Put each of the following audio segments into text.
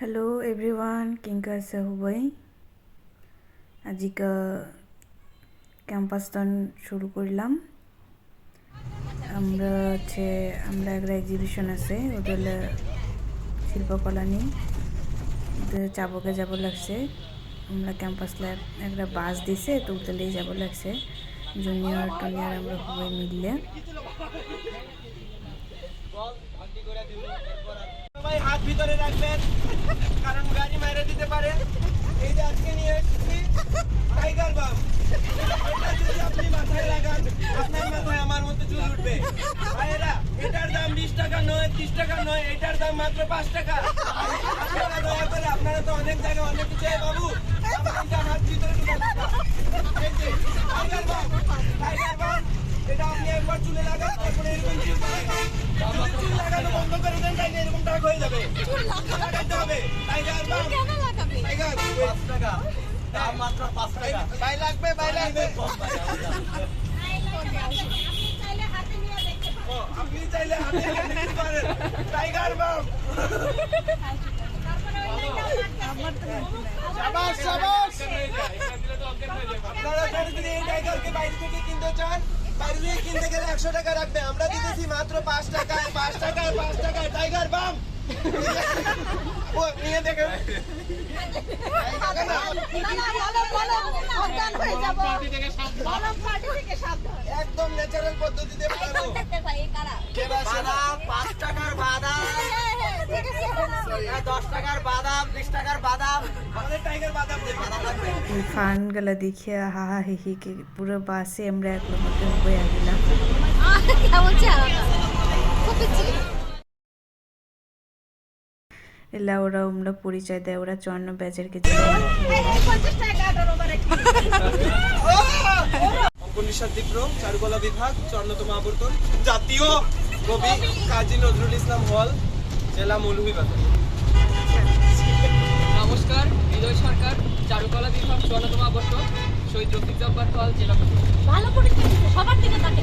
Hello everyone কিংকার সাহুবাই আজিকা ক্যাম্পাসটন শুরু করলাম আমরা হচ্ছে আমরা একটা এক্সিবিশন আছে ওদের শিল্পকলা নিয়ে চাবকে যাব লাগছে আমরা ক্যাম্পাস ল্যাব একটা বাস দিছে, তো যাব লাগছে। জুনিয়র টুনিয়র আমরা সবাই মিললে হাত ভিতরে রাখবেন, কারণ গাড়ি দিতে এই যে আজকে নিয়ে আপনি আপনার মাথায় আমার মতো চুল উঠবে ভাইয়েরা এটার দাম বিশ টাকা নয় ত্রিশ টাকা নয় এটার দাম মাত্র পাঁচ টাকা। আপনারা দয়া করে আপনারা তো অনেক জায়গায় অনেক কিছু বাবু। ভিতরে এটা আপনি একবার চুলে লাগান তারপরে এরকম চুল লাগান। বন্ধ করে দেন তাহলে এরকম টাক হয়ে যাবে। লাগাতে হবে টাইগার টাইগার পাঁচ টাকা দাম মাত্র পাঁচ টাকা। ভাই লাগবে ভাই লাগবে ও, আপনি চাইলে হাতে হাতে নিতে পারেন। টাইগার বাম। শাবাশ শাবাশ আপনারা যদি এই টাইগারকে বাইরে থেকে কিনতে চান বাইরে থেকে কিনতে গেলে একশো টাকা রাখবে। আমরা দিতেছি মাত্র পাঁচ টাকায় পাঁচ টাকায় পাঁচ টাকায় টাইগার বাম। ও নিয়ে দেখেন একদম ন্যাচারাল পদ্ধতিতে পাঁচ টাকার বাদাম ফানগুলা দেখিয়া হা হা হি কে পুরো বাসে আমরা মধ্যে হয়ে গেলাম। এলা ওরা আমরা পরিচয় দেয় ওরা চুয়ান্ন ব্যাচের কিছু অঙ্কনিশার দীপ্র চারুকলা বিভাগ চন্নতম আবর্তন জাতীয় কবি কাজী নজরুল ইসলাম হল জেলা মৌলভীবাজার নমস্কার হৃদয় সরকার চারুকলা বিভাগ চুয়ান্নতম আবর্তন শহীদ রফিক জব্বার হল জেলা ভালো করে সবার দিকে তাকে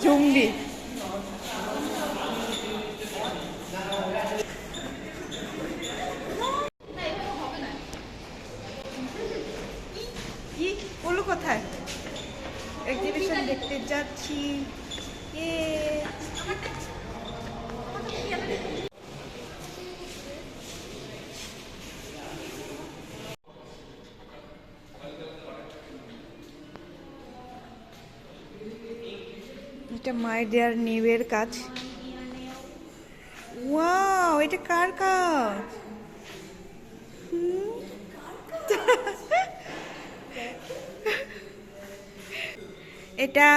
জঙ্গি কি এটা মাই ডিয়ার নিউয়ের কাজ। ওয়াও এটা কার কাজ? এটা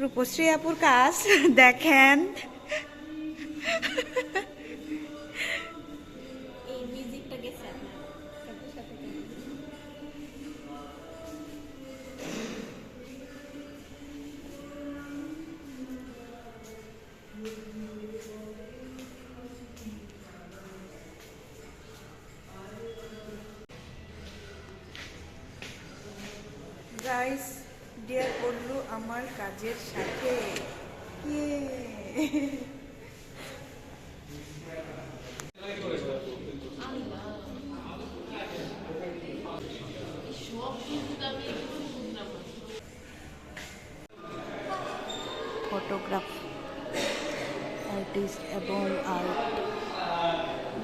রূপশ্রী আপুর কাজ। দেখেন। গাইস ডিয়ার বললু আমার কাজের সাথে। ইয়ে। ফটোগ্রাফ আর্টিস্ট এবং আর্ট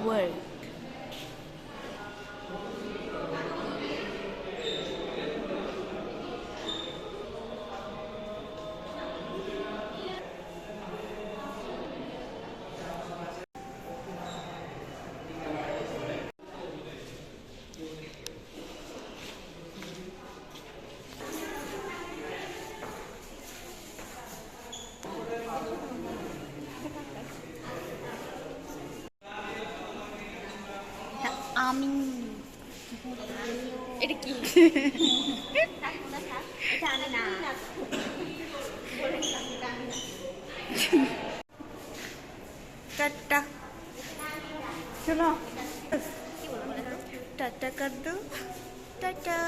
ওয়ার্ক আমি এটা কি এটা আমি না টাটা। চলো টাটা কর দো টাটা।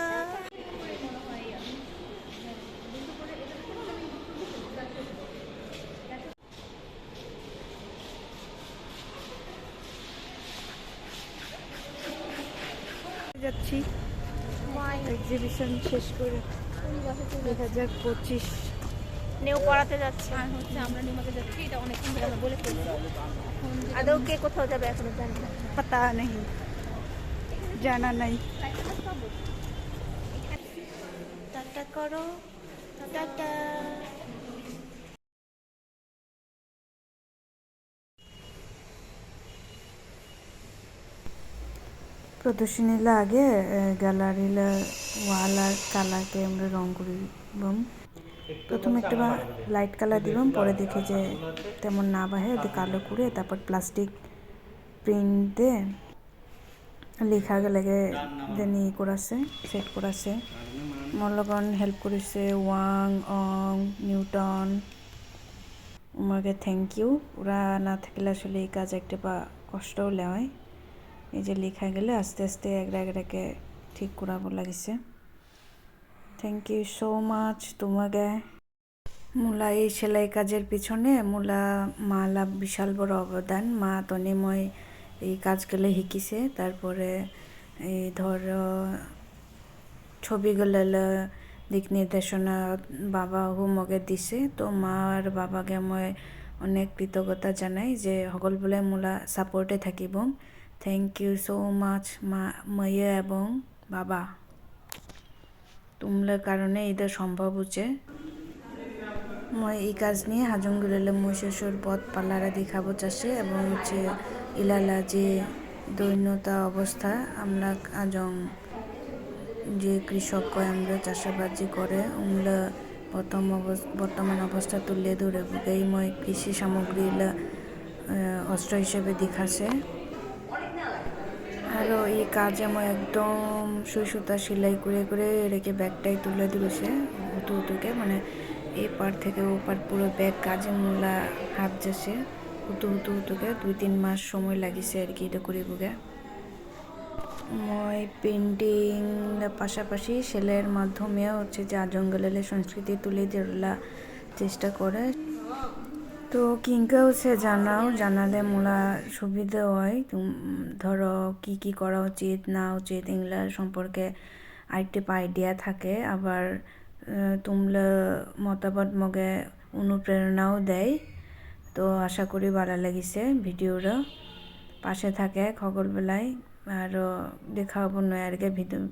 যাচ্ছি। এক্সিবিশন শেষ করে দেখা যাক পঁচিশ। নেও পড়াতে যাচ্ছে। আর হচ্ছে আমরা নেমাকে যাচ্ছি এটা অনেকক্ষণ ধরে আমরা বলে ফেলছি। আদৌ কে কোথাও যাবে এখনও জানি না। পাতা নেই। জানা নাই। টাটা করো। টাটা। আগে গ্যালারিলা ওয়াল আর কালারকে আমরা রং করিবাম প্রথমে একটা বা লাইট কালার দিবাম, পরে দেখি যে তেমন না বাহে ওদের কালো করে তারপর প্লাস্টিক প্রিন্ট দিয়ে লেখা লাগে দেন ই করাছে সেট করাছে। লগত হেল্প কৰিছে ওয়াং, অং, নিউটন। তোমাকে থ্যাংক ইউ ওরা না থাকলে আসলে এই কাজ একটা বা কষ্টও হয় এই যে লেখা গেলে আস্তে আস্তে একটা একটাকে ঠিক করাব লাগিছে। থ্যাংক ইউ সো মাচ তোমাকে। মূলা এই সেলাই কাজের পিছনে, মূলা মালা বিশাল বড় অবদান। মা তনে মই এই কাজগুলো শিকিছে, তারপরে এই ধর ছবিগুলো দিক নির্দেশনা বাবা হোমকে দিছে। তো মা আর বাবাকে মই অনেক কৃতজ্ঞতা জানাই যে সকলোবোলে মোলা ছাপোৰ্টে থাকিব। থেংক ইউ সো মাছ মা ময়ে এবং বাবা। তোমলার কারণে এটা সম্ভব হচ্ছে। মই এই কাজ নিয়ে হাজংগুলিলে মই পথ পাল্লারা দেখাবো চাষে এবং হচ্ছে ইলালা যে দৈন্যতা অবস্থা, আমরা আজং যে কৃষক আমরা চাষাবাদ যে করে, উমলা প্রথম বর্তমান অবস্থা তুলে ধরে, এই মই কৃষি সামগ্রীলা অস্ত্র হিসেবে দেখাছে। আরও এই কাজ আমার একদম সুতা সেলাই করে করে রেখে ব্যাগটাই তুলে দিয়েছে, উতু উতুকে। মানে এই পার থেকে ও পার পুরো ব্যাগ কাজে মোলা হাত যাচ্ছে, উতু উতু উতুকে। দুই তিন মাস সময় লাগিছে আর কি এটা করে বুকে। মই পেন্টিং পাশাপাশি সেলাইয়ের মাধ্যমে হচ্ছে যে জঙ্গলের সংস্কৃতি তুলে ধরলা চেষ্টা করে। তো কিংকা হচ্ছে জানাও, জানালে মোলা সুবিধা হয়। তুম- ধরো কি কি করা উচিত, না উচিত এগুলা সম্পর্কে আরেকটি আইডিয়া থাকে। আবার তোমরা মতামত মগে অনুপ্রেরণাও দেয়। তো আশা করি ভালো লাগিছে ভিডিওটা। পাশে থাকে খবরবেলায় আর দেখা হব নয় আর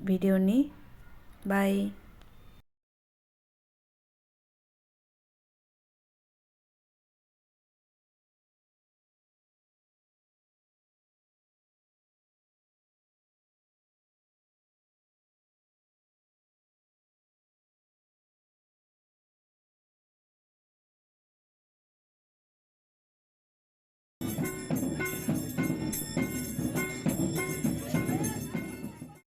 ভিডিও নি বাই